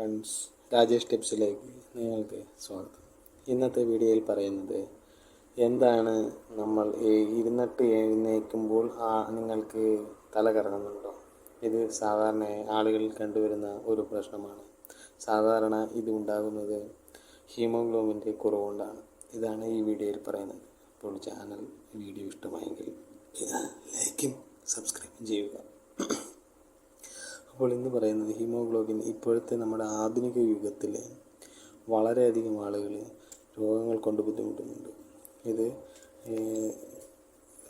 Friends Rajesh ടിപ്സിലേക്ക് നിങ്ങൾക്ക് സ്വാഗതം. ഇന്നത്തെ വീഡിയോയിൽ പറയുന്നത് എന്താണ് നമ്മൾ ഇരുന്നിട്ട് എഴുന്നേൽക്കുമ്പോൾ ആ നിങ്ങൾക്ക് തല കറങ്ങുന്നുണ്ടോ ഇത് സാധാരണ ആളുകളിൽ കണ്ടുവരുന്ന ഒരു പ്രശ്നമാണ്. സാധാരണ ഇത് ഉണ്ടാകുന്നത് ഹീമോഗ്ലോബിന്റെ കുറവുകൊണ്ടാണ്. ഇതാണ് ഈ വീഡിയോയിൽ പറയുന്നത്. അപ്പോൾ ചാനൽ വീഡിയോ ഇഷ്ടമായെങ്കിൽ ലൈക്കും സബ്സ്ക്രൈബും ചെയ്യുക. അപ്പോൾ ഇന്ന് പറയുന്നത് ഹീമോഗ്ലോബിൻ ഇപ്പോഴത്തെ നമ്മുടെ ആധുനിക യുഗത്തിൽ വളരെയധികം ആളുകൾ രോഗങ്ങൾ കൊണ്ട് ബുദ്ധിമുട്ടുന്നുണ്ട്. ഇത്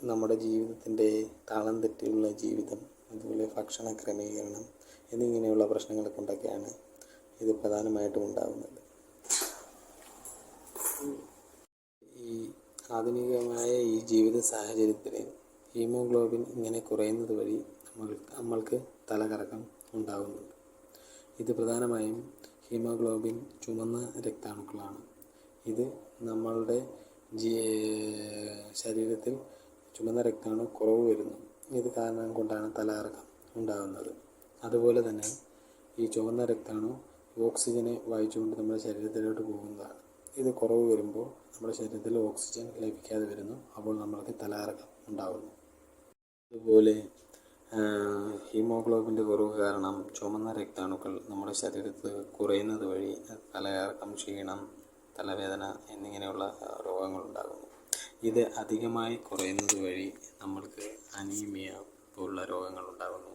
നമ്മുടെ ജീവിതത്തിന്റെ താളം തെറ്റിയുള്ള ജീവിതം അതുപോലെ ഭക്ഷണ ക്രമീകരണം എന്നിങ്ങനെയുള്ള പ്രശ്നങ്ങൾ കൊണ്ടൊക്കെയാണ് ഇത് പ്രധാനമായിട്ടും ഉണ്ടാകുന്നത് ഈ ആധുനികമായ ഈ ജീവിത സാഹചര്യത്തിൽ ഹീമോഗ്ലോബിൻ ഇങ്ങനെ കുറയുന്നത് വഴി നമ്മൾ നമ്മൾക്ക് തലകറക്കം ഉണ്ടാകുന്നുണ്ട് ഇത് പ്രധാനമായും ഹീമോഗ്ലോബിൻ ചുമന്ന രക്താണുക്കളാണ്. ഇത് നമ്മളുടെ ശരീരത്തിൽ ചുമന്ന രക്താണു കുറവ് വരുന്നു. ഇത് കാരണം കൊണ്ടാണ് തലകറക്കം ഉണ്ടാകുന്നത്. അതുപോലെ തന്നെ ഈ ചുവന്ന രക്താണു ഓക്സിജനെ വായിച്ചുകൊണ്ട് നമ്മുടെ ശരീരത്തിലോട്ട് പോകുന്നതാണ്. ഇത് കുറവ് വരുമ്പോൾ നമ്മുടെ ശരീരത്തിൽ ഓക്സിജൻ ലഭിക്കാതെ വരുന്നു. അപ്പോൾ നമ്മൾക്ക് തലകറക്കം ഉണ്ടാകുന്നു. അതുപോലെ ഹീമോഗ്ലോബിന്റെ കുറവ് കാരണം ചുമന്ന രക്താണുക്കൾ നമ്മുടെ ശരീരത്തിൽ കുറയുന്നത് വഴി തലകറക്കം ക്ഷീണം തലവേദന എന്നിങ്ങനെയുള്ള രോഗങ്ങളുണ്ടാകുന്നു. ഇത് അധികമായി കുറയുന്നത് വഴി നമ്മൾക്ക് അനീമിയ പോലുള്ള രോഗങ്ങൾ ഉണ്ടാകുന്നു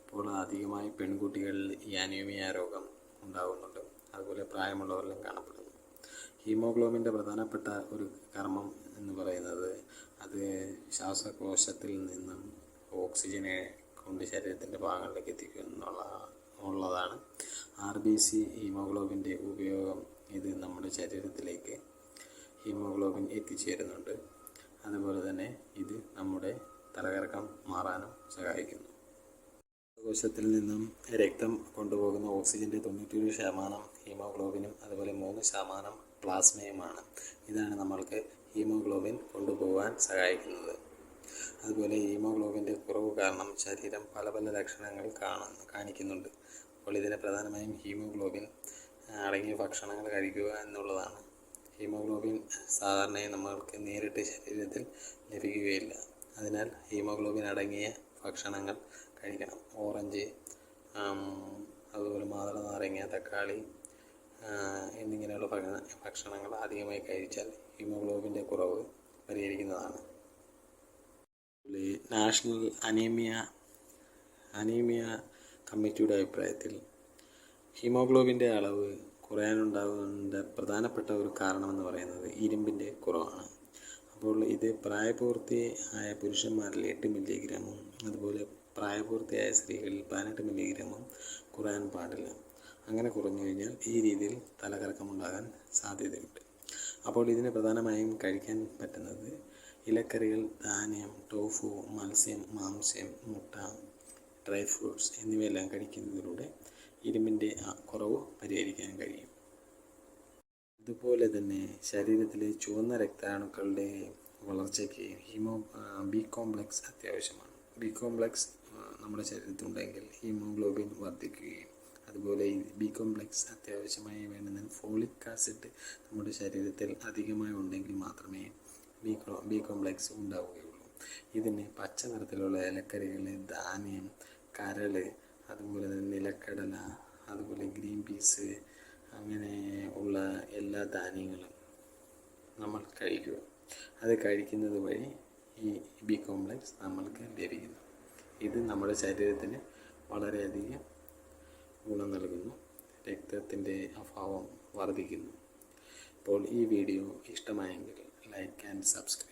അപ്പോൾ അധികമായി പെൺകുട്ടികളിൽ ഈ അനീമിയ രോഗം ഉണ്ടാകുന്നുണ്ട്. അതുപോലെ പ്രായമുള്ളവരിലും കാണപ്പെടുന്നു. ഹീമോഗ്ലോബിന്റെ പ്രധാനപ്പെട്ട ഒരു കർമ്മം എന്ന് പറയുന്നത് അത് ശ്വാസകോശത്തിൽ നിന്നും ഓക്സിജനെ കൊണ്ട് ശരീരത്തിന്റെ ഭാഗങ്ങളിലേക്ക് എത്തിക്കുന്നുള്ള ഉള്ളതാണ്. ആർ ബി സി ഹീമോഗ്ലോബിന്റെ ഉപയോഗം ഇത് നമ്മുടെ ശരീരത്തിലേക്ക് ഹീമോഗ്ലോബിൻ എത്തിച്ചേരുന്നുണ്ട്. അതുപോലെ തന്നെ ഇത് നമ്മുടെ തലകറക്കം മാറാനും സഹായിക്കുന്നു. കോശത്തിൽ നിന്നും രക്തം കൊണ്ടുപോകുന്ന ഓക്സിജന്റെ തൊണ്ണൂറ്റിയേഴ് ശതമാനം ഹീമോഗ്ലോബിനും അതുപോലെ മൂന്ന് ശതമാനം പ്ലാസ്മയുമാണ്. ഇതാണ് നമ്മൾക്ക് ഹീമോഗ്ലോബിൻ കൊണ്ടുപോകാൻ സഹായിക്കുന്നത്. അതുപോലെ ഹീമോഗ്ലോബിന്റെ കുറവ് കാരണം ശരീരം പല പല ലക്ഷണങ്ങൾ കാണുന്നു കാണിക്കുന്നുണ്ട്. അപ്പോൾ ഇതിന് പ്രധാനമായും ഹീമോഗ്ലോബിൻ അടങ്ങിയ ഭക്ഷണങ്ങൾ കഴിക്കുക എന്നുള്ളതാണ്. ഹീമോഗ്ലോബിൻ സാധാരണയായി നമ്മൾക്ക് നേരിട്ട് ശരീരത്തിൽ ലഭിക്കുകയില്ല. അതിനാൽ ഹീമോഗ്ലോബിൻ അടങ്ങിയ ഭക്ഷണങ്ങൾ കഴിക്കണം. ഓറഞ്ച് അതുപോലെ മാതള നാരങ്ങ തക്കാളി എന്നിങ്ങനെയുള്ള ഭക്ഷണ ഭക്ഷണങ്ങൾ അധികമായി കഴിച്ചാൽ ഹീമോഗ്ലോബിന്റെ കുറവ് പരിഹരിക്കുന്നതാണ്. നാഷണൽ അനീമിയ അനീമിയ കമ്മിറ്റിയുടെ അഭിപ്രായത്തിൽ ഹീമോഗ്ലോബിന്റെ അളവ് കുറയാനുണ്ടാകുന്ന പ്രധാനപ്പെട്ട ഒരു കാരണമെന്ന് പറയുന്നത് ഇരുമ്പിന്റെ കുറവാണ്. അപ്പോൾ ഇത് പ്രായപൂർത്തി ആയ പുരുഷന്മാരിൽ എട്ട് മില്ലിഗ്രാമും അതുപോലെ പ്രായപൂർത്തിയായ സ്ത്രീകളിൽ പതിനെട്ട് മില്ലിഗ്രാമും കുറയാൻ പാടില്ല. അങ്ങനെ കുറഞ്ഞു കഴിഞ്ഞാൽ ഈ രീതിയിൽ തലകറക്കമുണ്ടാകാൻ സാധ്യതയുണ്ട്. അപ്പോൾ ഇതിന് പ്രധാനമായും കഴിക്കാൻ പറ്റുന്നത് ഇലക്കറികൾ ധാന്യം ടോഫു മത്സ്യം മാംസ്യം മുട്ട ഡ്രൈ ഫ്രൂട്ട്സ് എന്നിവയെല്ലാം കഴിക്കുന്നതിലൂടെ ഇരുമ്പിന്റെ കുറവ് പരിഹരിക്കാൻ കഴിയും. അതുപോലെ തന്നെ ശരീരത്തിലെ ചുവന്ന രക്താണുക്കളുടെ വളർച്ചയ്ക്ക് ഹീമോ ബി കോംപ്ലക്സ് അത്യാവശ്യമാണ്. ബി കോംപ്ലക്സ് നമ്മുടെ ശരീരത്തിലുണ്ടെങ്കിൽ ഹീമോഗ്ലോബിൻ വർദ്ധിക്കുകയും അതുപോലെ ബി കോംപ്ലെക്സ് അത്യാവശ്യമായി വേണ്ടുന്ന ഫോളിക് ആസിഡ് നമ്മുടെ ശരീരത്തിൽ അധികമായി ഉണ്ടെങ്കിൽ മാത്രമേ ബി ബി കോംപ്ലെക്സ് ഉണ്ടാവുകയുള്ളൂ. ഇതിന് പച്ച നിറത്തിലുള്ള ഇലക്കറികൾ ധാന്യം കരൾ അതുപോലെ തന്നെ നിലക്കടല അതുപോലെ ഗ്രീൻ പീസ് അങ്ങനെ ഉള്ള എല്ലാ ധാന്യങ്ങളും നമ്മൾ കഴിക്കുക. അത് കഴിക്കുന്നത് വഴി ഈ ബി കോംപ്ലെക്സ് നമ്മൾക്ക് ലഭിക്കുന്നു. ഇത് നമ്മുടെ ശരീരത്തിന് വളരെയധികം ഗുണം നൽകുന്നു. രക്തത്തിന്റെ അഭാവം വർദ്ധിക്കുന്നു. അപ്പോൾ ഈ വീഡിയോ ഇഷ്ടമായെങ്കിൽ ലൈക്ക് ആൻഡ് സബ്സ്ക്രൈബ്